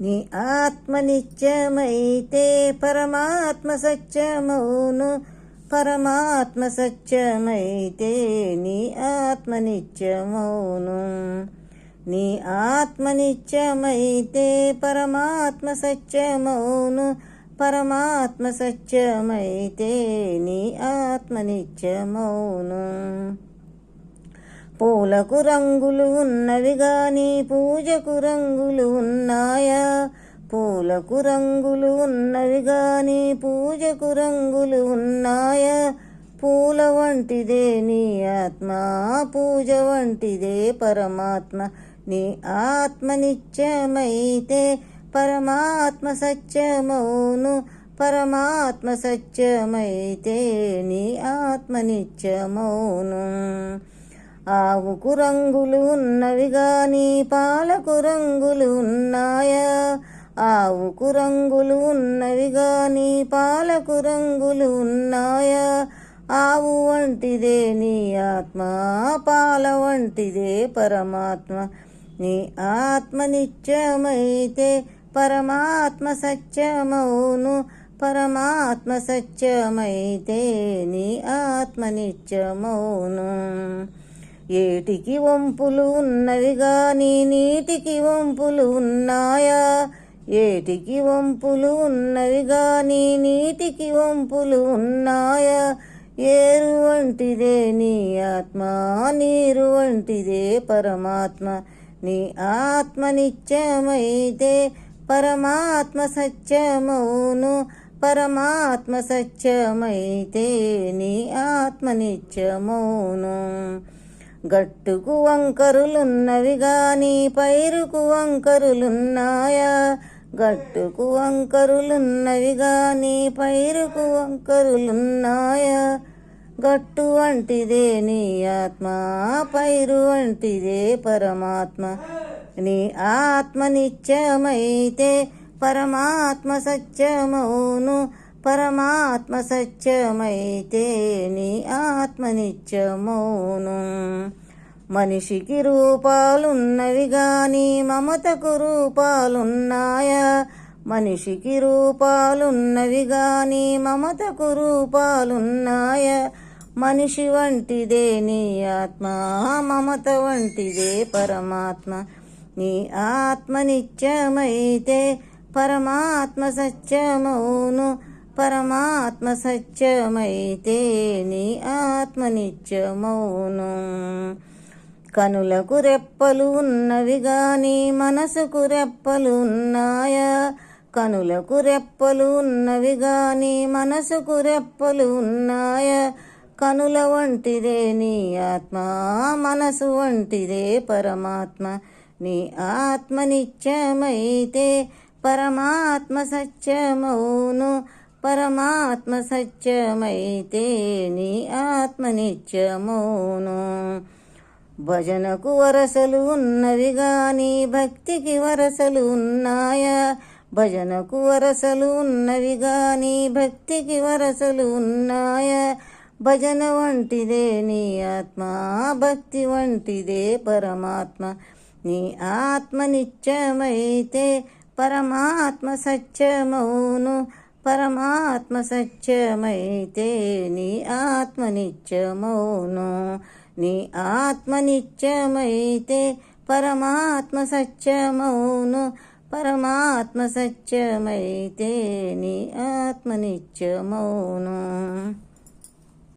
నీ ఆత్మనిత్యమైతే పరమాత్మ సత్యమౌను పరమాత్మ సత్యమైతే నీ ఆత్మనిత్యమౌను నీ ఆత్మనిత్యమైతే పరమాత్మ సత్యమౌను పరమాత్మ సత్యమైతే నీ ఆత్మనిత్యమౌను పూలకు రంగులు ఉన్నవి గాని పూజకు రంగులు ఉన్నాయా? పూలకు రంగులు ఉన్నవి గాని పూజకు రంగులు ఉన్నాయా? పూల వంటిదే నీ ఆత్మ పూజ వంటిదే పరమాత్మ. నీ ఆత్మ నిత్యమైతే పరమాత్మ సత్యమౌను. పరమాత్మ సత్యమైతే నీ ఆత్మ నిత్యమౌను. ఆవుకు రంగులు ఉన్నవి గాని పాలకు రంగులు ఉన్నాయా ఆవుకు రంగులు ఉన్నవి గాని పాలకు రంగులు ఉన్నాయా ఆవు వంటిదే నీ ఆత్మ పాల వంటిదే పరమాత్మ. నీ ఆత్మ నిత్యమైతే పరమాత్మ సత్యమౌను పరమాత్మ సత్యమైతే నీ ఆత్మ నిత్యమౌను ఏటికి వంపులు ఉన్నవి గాని నీటికి వంపులు ఉన్నాయా? ఏటికి వంపులు ఉన్నవి గాని నీటికి వంపులు ఉన్నాయా? ఏరు వంటిదే నీ ఆత్మ నీరు వంటిదే పరమాత్మ. నీ ఆత్మ నిత్యమైతే పరమాత్మ సత్యమౌను పరమాత్మ సత్యమైతే నీ ఆత్మ నిత్యమౌను గట్టుకు వంకరులున్నవి గాని పైరుకు వంకరులున్నాయా? గట్టుకు వంకరులున్నవి గాని పైరుకు వంకరులున్నాయా? గట్టు వంటిదే నీ ఆత్మ పైరు వంటిదే పరమాత్మ. నీ ఆత్మ నిత్యమైతే పరమాత్మ సత్యమౌను. పరమాత్మ సత్యమైతే నీ ఆత్మనిత్యమౌను. మనిషికి రూపాలున్నవి గాని మమతకు రూపాలున్నాయా? మనిషికి రూపాలున్నవి గాని మమతకు రూపాలున్నాయా? మనిషి వంటిదే నీ ఆత్మ మమత వంటిదే పరమాత్మ. నీ ఆత్మ నిత్యమైతే పరమాత్మ సత్యమౌను పరమాత్మ సత్యమైతే నీ ఆత్మ మౌనం కనులకు రెప్పలు ఉన్నవి గాని మనసుకు రెప్పలు ఉన్నాయా? కనులకు రెప్పలు ఉన్నవి గాని మనసుకు రెప్పలు ఉన్నాయా? కనుల వంటిదే నీ ఆత్మ మనసు వంటిదే పరమాత్మ. నీ ఆత్మ నిత్యమైతే పరమాత్మ సత్యమౌను పరమాత్మ సత్యమైతే నీ ఆత్మనిత్యమౌను. భజనకు వరసలు ఉన్నవి గాని భక్తికి వరసలు ఉన్నాయా? భజనకు వరసలు ఉన్నవి గాని భక్తికి వరసలు ఉన్నాయా? భజన వంటిదే నీ ఆత్మ భక్తి వంటిదే పరమాత్మ. నీ ఆత్మ నిత్యమైతే పరమాత్మ సత్యమౌను పరమాత్మ సత్యమైతే నీ ఆత్మ నిత్యమౌను నీ ఆత్మ నిత్యమైతే పరమాత్మ సత్యమౌను పరమాత్మ సత్యమైతే నీ ఆత్మ నిత్యమౌను